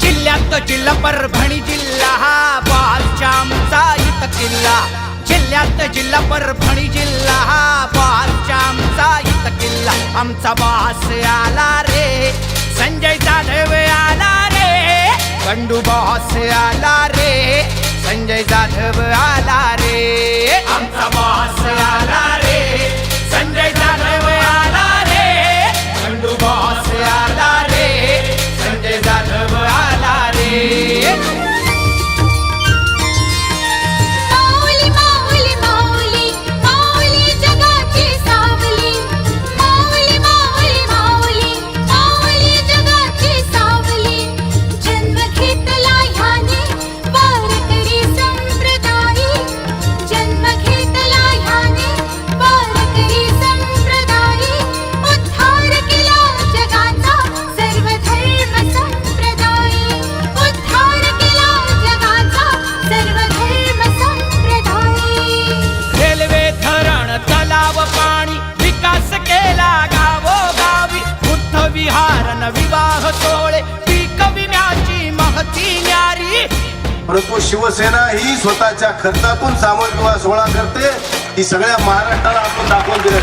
जिल्ह्यात जिल्हा परभणी जिल्हा हा बालच्या आमचा इथं किल्ला. जिल्ह्यात जिल्हा परभणी जिल्हा हा आमचा बास आला रे. संजय जाधव आला रे. गंडू बॉस आला रे. संजय जाधव आला रे. आमचा बॉस विवाह सोहळे पीक विम्याची महती न्यारी. परंतु शिवसेना ही स्वतःच्या खर्चातून सामूहिक विवाह सोहळा करते. ही सगळ्या महाराष्ट्राला आपण दाखवून दिलं.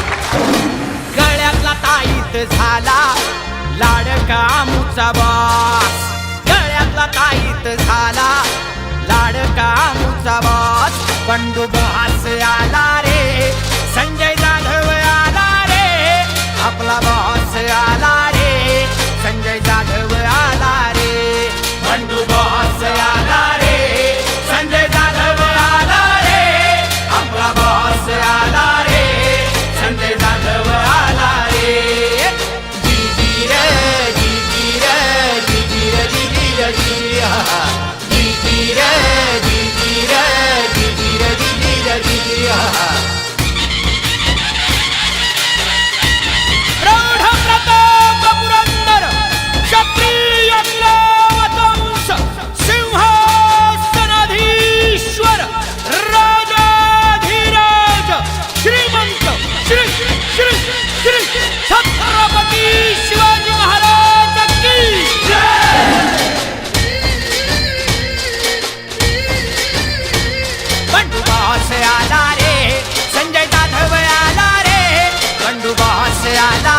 गळ्यातला ताईत झाला लाडका आमचा बॉस गळ्यातला ताईत झाला लाडका बॉस बंडू बॉस आला बॉस आला रे संजय जाधव आला रे बंडू बॉस आला